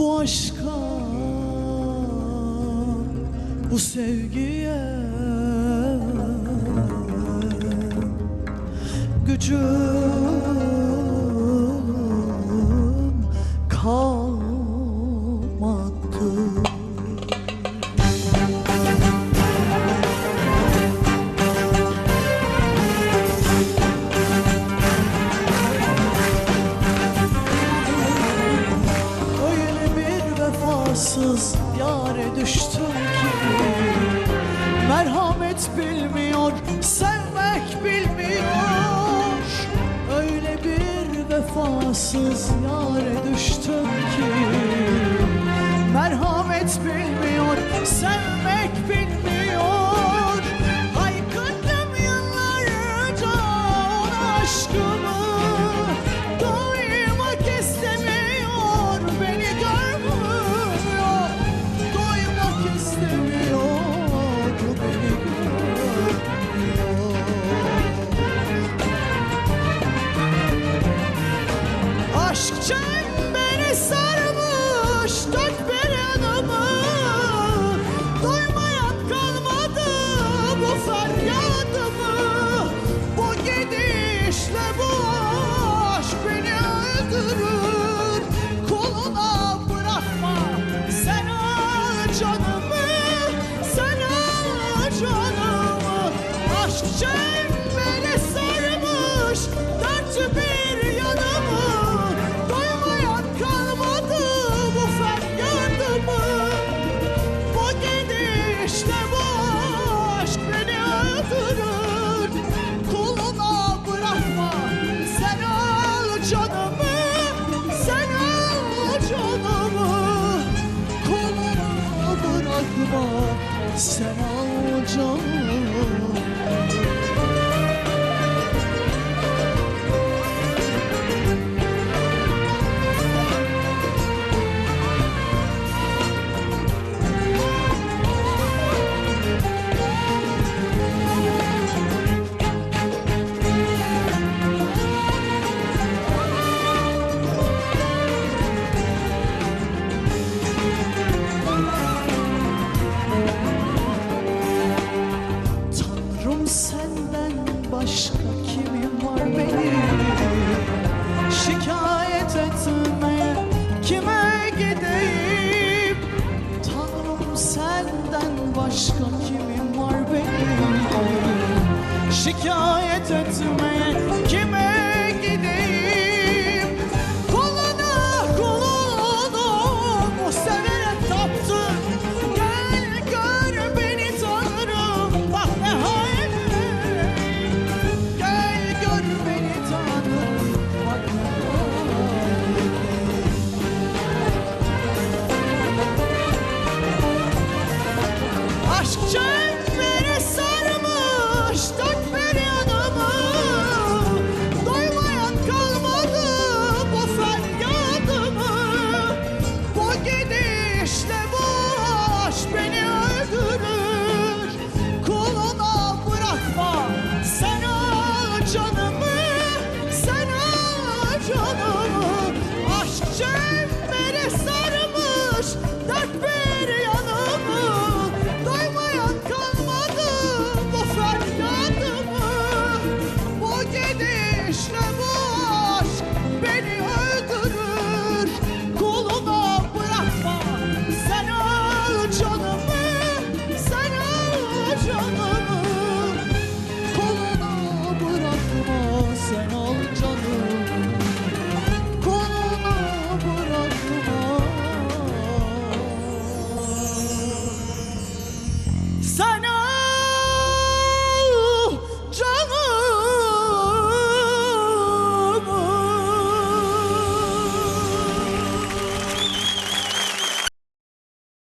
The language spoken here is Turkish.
bu aşka bu sevgiye gücüm Yalnız yare düştüm ki. Merhamet bilmiyor, sevmek bilmiyor. Öyle bir vefasız yare düştüm ki. Merhamet bilmiyor, sevmek bilmiyor. İşte bu senden başka kimim var benim? Şikayet etmeye kime gideyim? Tanrım senden başka kimim var benim? Şikayet etmeye kime gideyim? future.